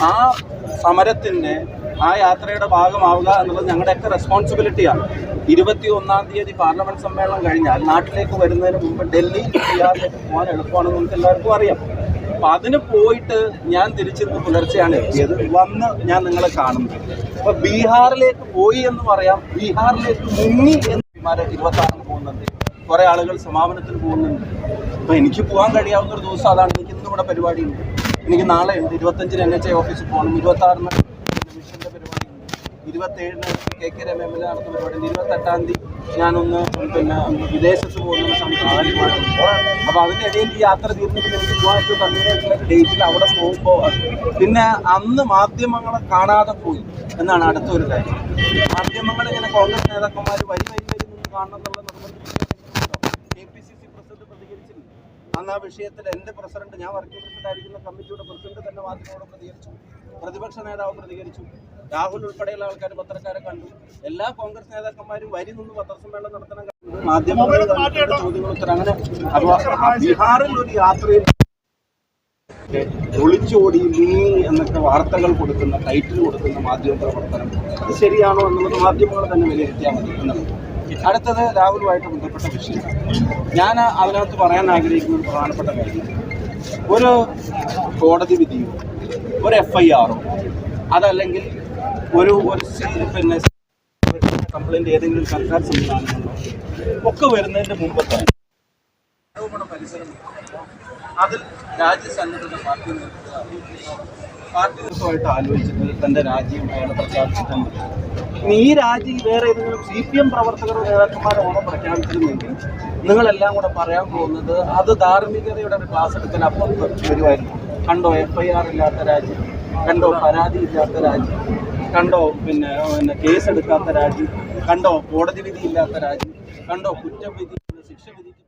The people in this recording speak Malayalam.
ആ സമരത്തിന്റെ ആ യാത്രയുടെ ഭാഗമാവുക എന്നുള്ളത് ഞങ്ങളുടെയൊക്കെ റെസ്പോൺസിബിലിറ്റിയാണ് ഇരുപത്തി ഒന്നാം തീയതി പാർലമെന്റ് സമ്മേളനം കഴിഞ്ഞാൽ നാട്ടിലേക്ക് വരുന്നതിന് മുമ്പ് ഡൽഹി ബിഹാറിലേക്ക് പോകാൻ എളുപ്പമാണെന്ന് നമുക്ക് എല്ലാവർക്കും അറിയാം. അപ്പൊ അതിന് പോയിട്ട് ഞാൻ തിരിച്ചിരുന്ന് പുലർച്ചെയാണ് എത്തിയത്. വന്ന് ഞാൻ നിങ്ങളെ കാണുന്നത്. അപ്പൊ ബീഹാറിലേക്ക് പോയി എന്ന് പറയാം. ബീഹാറിലേക്ക് മുങ്ങി എന്ന് ഇരുപത്തി ആറിന് പോകുന്നുണ്ട്. കുറേ ആളുകൾ സമാപനത്തിന് പോകുന്നുണ്ട്. അപ്പൊ എനിക്ക് പോകാൻ കഴിയാവുന്ന ഒരു ദിവസം അതാണ്. എനിക്ക് ഇന്നിവിടെ പരിപാടി പരിപാടിയുണ്ട്. എനിക്ക് നാളെ ഉണ്ട്. ഇരുപത്തഞ്ചിന് എൻ എച്ച് ഐ ഓഫീസിൽ പോകണം. ഇരുപത്തി ആറിന് മിഷന്റെ പരിപാടിയുണ്ട് ഇരുപത്തേഴിന് K K Rama M L A നടത്തുന്ന പരിപാടിയുണ്ട് ഇരുപത്തെട്ടാം തീയതി ഞാനൊന്ന് പിന്നെ വിദേശത്ത് പോകുന്ന സംസ്ഥാനം അപ്പോൾ അതിനിടയിൽ ഈ യാത്ര തീർന്നിട്ട് എനിക്ക് പോകാൻ കൺവീനിയായിട്ടുള്ള ഡേറ്റിൽ അവിടെ പോകുമ്പോൾ പിന്നെ അന്ന് മാധ്യമങ്ങളെ കാണാതെ പോയി എന്നാണ് അടുത്തൊരു കാര്യം. മാധ്യമങ്ങൾ ഇങ്ങനെ കോൺഗ്രസ് നേതാക്കന്മാർ വരി വരി വരി കാണണം എന്നുള്ള K P C C president പ്രതികരിച്ചില്ല അന്ന് ആ വിഷയത്തിൽ എന്റെ പ്രസിഡന്റ് ഞാൻ വർക്കിംഗ് പ്രസിഡന്റ് ആയിരിക്കുന്ന കമ്മിറ്റിയുടെ പ്രസിഡന്റ് തന്നെ മാധ്യമങ്ങളോട് പ്രതികരിച്ചു. പ്രതിപക്ഷ നേതാവ് പ്രതികരിച്ചു. രാഹുൽ ഉൾപ്പെടെയുള്ള ആൾക്കാർ പത്രക്കാരെ കണ്ടു. എല്ലാ കോൺഗ്രസ് നേതാക്കന്മാരും വരി നിന്ന് പത്രസമ്മേളനം നടത്തണം കണ്ടു, ഉത്തരം. അങ്ങനെ അപ്പോൾ ബീഹാറിൽ ഒരു യാത്രയിൽ ഒളിച്ചോടി നീ എന്നൊക്കെ വാർത്തകൾ കൊടുക്കുന്ന ടൈറ്റിൽ കൊടുക്കുന്ന മാധ്യമ പ്രവർത്തനം അത് ശരിയാണോ എന്നുള്ളത് മാധ്യമങ്ങൾ തന്നെ വിലയിരുത്തിയാൽ മതി. എന്നുള്ളത് അടുത്തത് രാഹുലുമായിട്ട് ബന്ധപ്പെട്ട വിഷയം ഞാൻ അതിനകത്ത് പറയാൻ ആഗ്രഹിക്കുന്ന ഒരു പ്രധാനപ്പെട്ട കാര്യം. ഒരു കോടതി വിധിയോ ഒരു എഫ് ഐ ആറോ അതല്ലെങ്കിൽ ഒരു ഒരു പിന്നെ കംപ്ലൈന്റ് ഏതെങ്കിലും സർക്കാർ സംവിധാനങ്ങളോ ഒക്കെ വരുന്നതിന്റെ മുമ്പ് പരിസരം അതിൽ രാജ്യസന്നദ്ധത പാർട്ടി പാർട്ടി ദിവസമായിട്ട് ആലോചിച്ചിട്ട് തന്റെ രാജ്യം അയാൾ പ്രഖ്യാപിച്ചിട്ടുണ്ട്. ഇനി ഈ രാജ്യം വേറെ ഏതെങ്കിലും സി പി എം പ്രവർത്തകർ നേതാക്കന്മാരാണോ പ്രഖ്യാപിച്ചിരുന്നെങ്കിൽ നിങ്ങളെല്ലാം കൂടെ പറയാൻ പോകുന്നത് അത് ധാർമ്മികതയുടെ ഒരു ക്ലാസ് എടുക്കാൻ അപ്പുറത്ത് വരുമായിരുന്നു. കണ്ടോ എഫ് ഐ ആർ ഇല്ലാത്ത രാജ്യം കണ്ടോ പരാതി ഇല്ലാത്ത രാജ്യം കണ്ടോ പിന്നെ പിന്നെ കേസെടുക്കാത്ത രാജ്യം കണ്ടോ കോടതി വിധി ഇല്ലാത്ത രാജ്യം കണ്ടോ കുറ്റവിധി ശിക്ഷ വിധിക്ക്